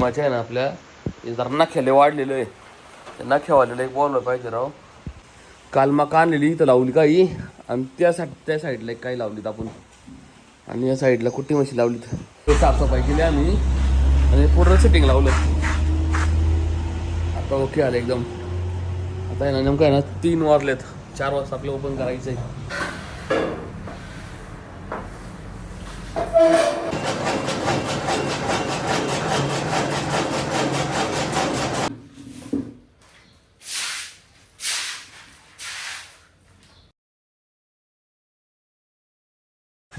मजा आहे ना आपल्या. हे जरा वाढलेलं आहे. त्या वाढलेलं एक बोललं पाहिजे राव. काल मका आणलेली इथं लावली काही. आणि त्या सा त्या साईडला एक काही लावलीत आपण. आणि या साईडला कुट्टी मशी लावलीत. ते साफसफाई केली आम्ही. आणि पूर्ण सेटिंग लावलं. आता ओके आलं एकदम. आता आहे ना नेमकं आहे ना तीन वाजलेत. चार वाजता आपलं ओपन करायचं आहे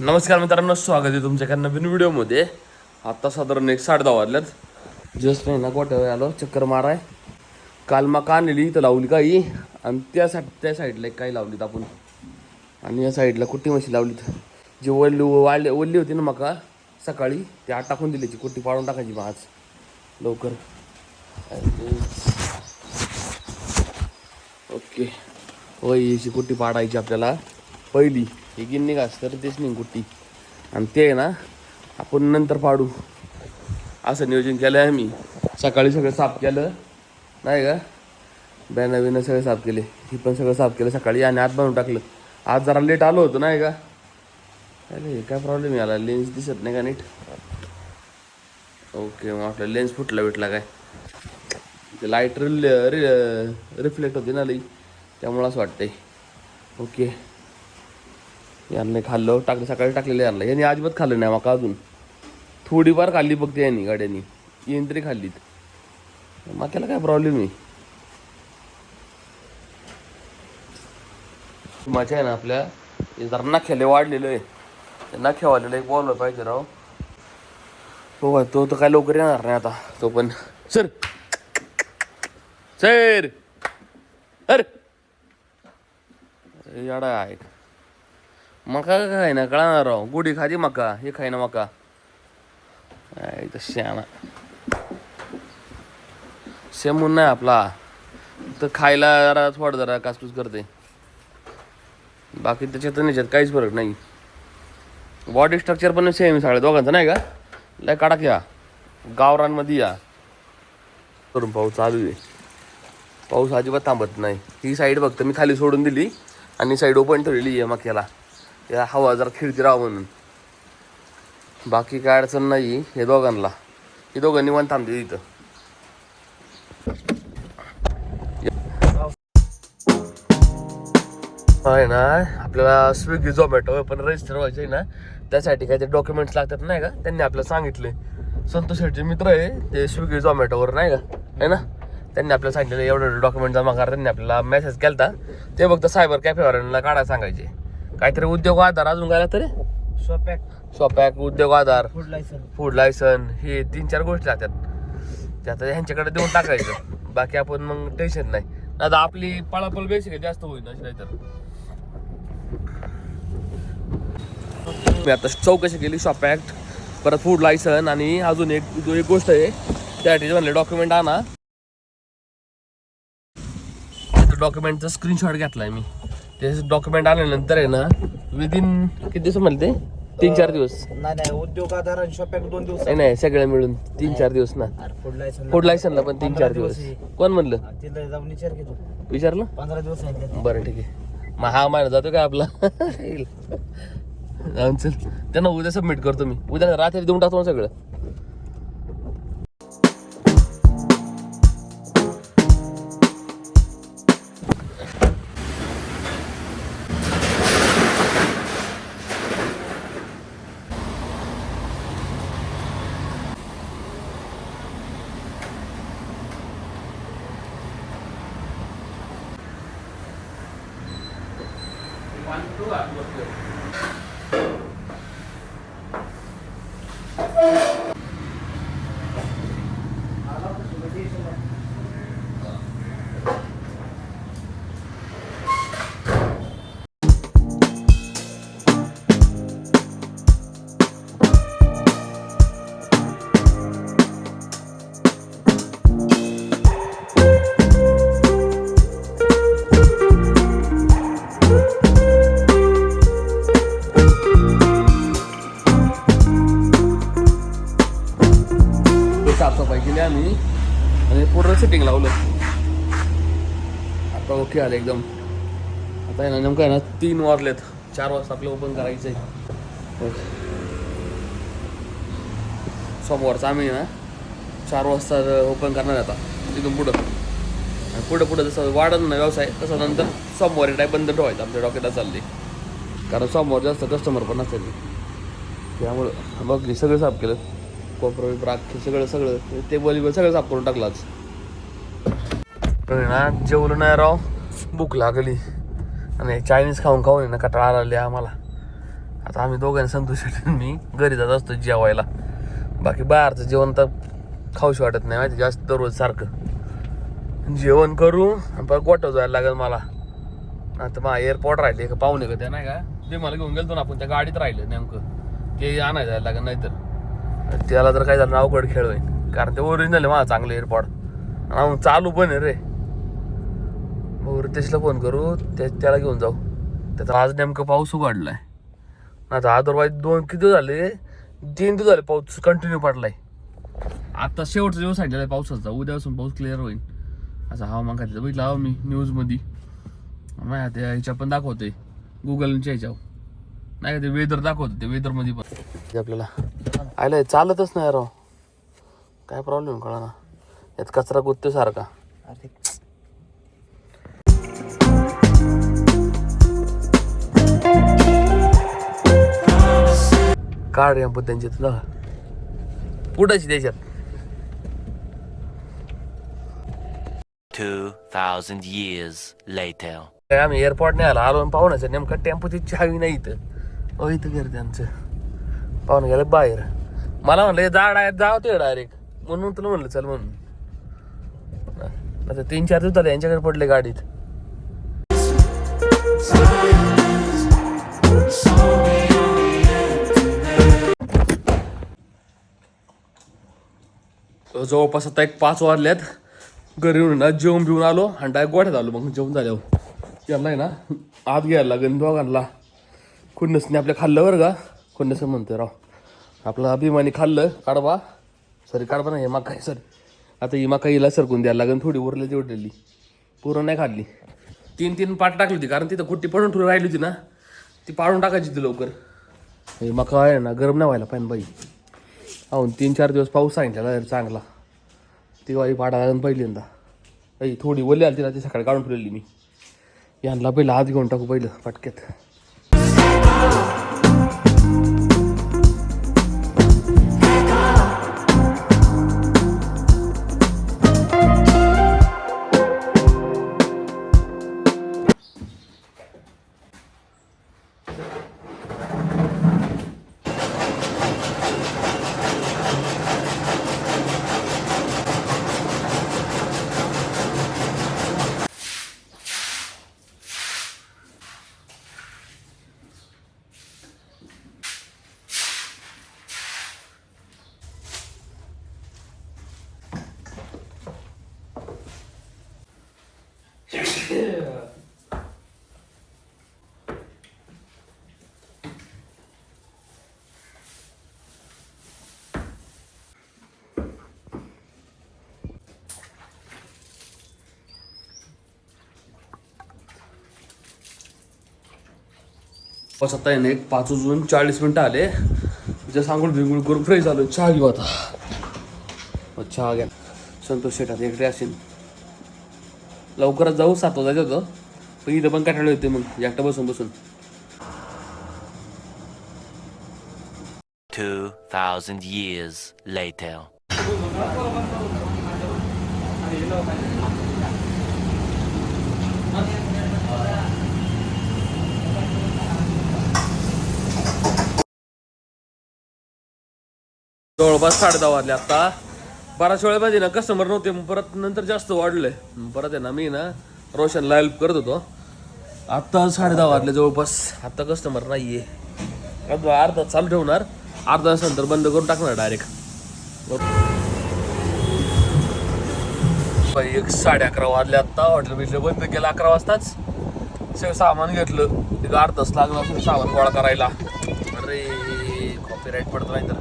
नमस्कार मित्रांनो स्वागत आहे तुमच्या एका नवीन व्हिडिओमध्ये. आत्ता साधारण एक साडे दहा वाजल्यात जस्ट नाही ना गोट्यावर आलो चक्कर माराय. काल मका आणलेली इथं लावली काही आणि त्या सा त्या साईडला एक काही लावलीत आपण. आणि या साईडला कुट्टी मशी लावलीत. जी वल्ली वाढली ओल्ली होती ना मका सकाळी ती आत टाकून दिल्याची कुट्टी पाडून टाकायची मग आज. लवकर. ओके. होय याची कुट्टी पाडायची आपल्याला. पहिली. ही गिन्नी घास तर तेच नाही कुट्टी आणि ते आहे ना आपण नंतर पाडू असं नियोजन केलं आहे आम्ही. सकाळी सगळं साफ केलं. नाही का? बॅनर बिनं सगळं साफ केले. ही पण सगळं साफ केलं सकाळी आणि आत बनवून टाकलं. आज जरा लेट आलो होतो नाही का? अरे काय प्रॉब्लेम आला लेन्स दिसत नाही का नीट? ओके मग आपला लेन्स फुटला भेटला काय? ते लाइट रिफ्लेक्ट होते ना लई. त्यामुळं असं वाटतंय. ओके. यांनी खाल्लं टाकलं सकाळी टाकलेलं यांना. यांनी अजिबात खाल्लं नाही मका अजून. थोडीफार खाल्ली फक्त यांनी गाड्यांनी. येईन तरी खाल्लीत. माक्याला काय प्रॉब्लेम आहे? मजा आहे ना आपल्या जरा नाख्याले वाढलेलं आहे. त्या नाख्यावाल्याला एक बोललं पाहिजे राव. हो तो तर काय लवकर येणार नाही आता. तो पण सर! सर! अरे याडा आहे. मका काय ना कळणार राव. गुढी खाती मका. हे खायना मका. शाणा तर शेमून नाही आपला. तर खायला जरा थोडं जरा कासपूस करते. बाकी त्याच्यात आणि याच्यात काहीच फरक नाही. बॉडी स्ट्रक्चर पण सेम सगळ्या दोघांचं नाही का? लय काढा या. गावरांमध्ये या. करून पाऊस चालू आहे. पाऊस अजिबात थांबत नाही. ही साईड फक्त मी खाली सोडून दिली आणि साईड ओपन ठेवलेली आहे मक्याला. या हवा जरा खिळती राहा म्हणून. बाकी काय अडचण नाही हे दोघांना. हे दोघं निवांत थांबते इथं. आहे ना आपल्याला स्विगी झोमॅटो पण रजिस्टर व्हायचं आहे ना त्यासाठी काहीतरी डॉक्युमेंट्स लागतात नाही का? त्यांनी आपल्याला सांगितले. संतोष शेठचे मित्र आहे ते स्विगी झोमॅटोवर नाही का? आहे ना? त्यांनी आपल्याला सांगितलं एवढं डॉक्युमेंट जमा करा त्यांनी आपल्याला मेसेज केलता. ते फक्त सायबर कॅफेवाल्यांना काढायला सांगायचे. काहीतरी उद्योग आधार अजून काय लागतं रे? स्वपॅक स्वपॅक उद्योग Aadhaar food licence food licence हे तीन चार गोष्टी लागतात. ते आता ह्यांच्याकडे देऊन टाकायचं. बाकी आपण मग टेन्शन नाही. आता आपली पळापळ बेसिक जास्त होईल अशी नाही तर मी आता चौकशी केली शॉप ॲक्ट परत फूड लायसन आणि अजून एक जो एक गोष्ट आहे त्यासाठी म्हणले डॉक्युमेंट आणा. डॉक्युमेंटचा स्क्रीनशॉट घेतलाय मी. ते डॉक्युमेंट आल्यानंतर आहे ना विदिन किती दिवस म्हणले ते? तीन चार दिवस. नाही नाही उद्योग आधार आणि शॉपॅक दोन दिवस. नाही नाही सगळं मिळून तीन चार दिवस ना. फूड लायसन फूड लायसनला पण तीन चार दिवस. कोण म्हणलं? तिथं जाऊन विचार घेतो विचारलं? पंधरा दिवस बरं ठीक आहे. मग हा महिना जातो का आपला? चल. त्यांना उद्या सबमिट करतो मी. उद्या रात्री देऊन टाकतो วันรั่วหมดเลย साफसफाई केली आम्ही. आणि पूर्ण सेटिंग लावलं. आता ओके आलं एकदम. आता आहे ना नेमकं आहे ना तीन वाजलेत. चार वाजता आपलं ओपन करायचं आहे सोमवारचं आम्ही ना चार वाजता ओपन करणार आता. तिथून पुढं. आणि पुढं पुढं जसं वाढत ना व्यवसाय तसं नंतर सोमवारी टाईप बंद ठेवायचं आमच्या डॉक्टरला चालले कारण सोमवार जास्त कस्टमर पण असेल त्यामुळं बघ सगळं साफ केलं. कोपरा बिपरा सगळं सगळं. ते बली सगळं साफ करून टाकलं ना जेवलं नाही राव. भूक लागली. आणि चायनीज खाऊन खाऊन ना कटाळा आले आम्हाला. आता आम्ही दोघांनी संतोष मी घरी जात असतो जेवायला. बाकी बाहेरचं जेवण तर खाऊशी वाटत नाही माहिती जास्त दररोज सारखं. जेवण करू आणि परत गोठव जायला लागेल मला. आता मग एअरपोर्ट राहिले का पाहुणे का त्या नाही का? ते मला घेऊन गेलतो ना आपण त्या गाडीत राहिलं नेमकं. ते आणायला जायला लागेल नाहीतर. त्याला तर काय झालं अवघड खेळ होईल. कारण ते ओरिजिनल आहे माझा चांगले एअरपॉड आणि चालू पण आहे रे. मग रितेशला फोन करू ते त्याला घेऊन जाऊ. त्याचा आज नेमकं पाऊस उघडलाय. नाही तर अदरवाईज दोन किती दिवस झाले? तीन दिवस झाले पाऊस कंटिन्यू पडलाय. आता शेवटचा दिवस आहे पावसाचा. उद्यापासून पाऊस क्लिअर होईल. असं हवामान खात्याचं बघितलं हवं मी न्यूजमध्ये नाही त्या ह्याच्या पण दाखवते गुगलच्या ह्याच्यावर. नाही का ते वेदर दाखवतं ते वेदरमध्ये पण. आपल्याला आलं चालतच नाही राव. काय प्रॉब्लेम कळा ना यात कचरा गुत्ते सारखा अरे. काढ रे पण त्यांच्यात तुला पुढाची त्याच्यात 2,000 years later. काय आम्ही एअरपोर्ट नाही आला. आलो आणि पाहुण्याचं नेमकं टेम्पोची चावी नाही इथं. अ इथं घर त्यांचं. पाहुणे गेलं बाहेर. मला म्हणलं जा डायरेक्ट जाव ते डायरेक्ट म्हणून तुला म्हणलं चल म्हणून. आता तीन चार दिवस झाले यांच्याकडे पडले गाडीत. जवळपास आता एक पाच वाजल्यात घरी येऊन ना जेवण बिवून आलो आणि डायरेक्ट गोठ्यात आलो. मग जेवण झाल्यावर त्यांना आहे ना आत घ्यायला लागेल दोघांना. खुन्नसने आपल्या खाल्लं बरं का? खुन्नस म्हणतोय राव. आपलं अभिमानी खाल्लं काढवा. सॉरी काढवा नाही मका सॉरी. आता ही मका हिला सरकून द्यायला लागेल थोडी उरली उरलेली पूर्ण नाही खाल्ली. तीन तीन पाट टाकली होती कारण तिथं कुट्टी पडून ठेवून राहिली होती ना ती पाडून टाकायची ती लवकर. हे मका आहे ना गरम नाही व्हायला पाहिजे बाई. अहो तीन चार दिवस पाऊस सांगितला चांगला. ती वाई पाडा लागून पहिल्यांदा. आई थोडी ओली आली तिला ती सकाळी काढून ठेवलेली मी. यांना पहिलं हात घेऊन टाकू पहिलं पटक्यात. हो, आता येणे एक पाच वाजून चाळीस मिनटं आले. जे सांगून बिंगून करून फ्रेश झालो चहा घेऊ आता. हो, चहा घ्या. संतोष शेठात एकटे असेल लवकरच जाऊ सात वाजायचं होतं. पण इथं पण काटाळे होते मग एकटा बसून बसून. 2,000 years later. जवळपास साडे दहा वाजले आता. बराच वेळ पाहिजे ना कस्टमर नव्हते मग परत नंतर जास्त वाढले. परत आहे ना मी ना रोशनला हेल्प करत होतो. आत्ता साडे दहा वाजले जवळपास. आत्ता कस्टमर नाहीये. अर्धा अर्धा चालू ठेवणार. अर्धा तासानंतर बंद करून टाकणार डायरेक्ट एक साडे अकरा वाजले आत्ता हॉटेल बिजले बंद केलं अकरा वाजताच. सगळं सामान घेतलं. एक अर्धा तास लागला असेल सामान गोळा करायला. अरे कॉपी पडत नाही तर.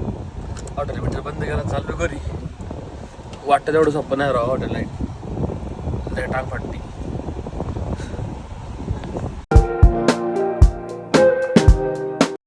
हॉटेल बिटेल बंद केला चाललो घरी. वाटतं तेवढं सोपं नाही राव हॉटेल लाइट टाक फाटती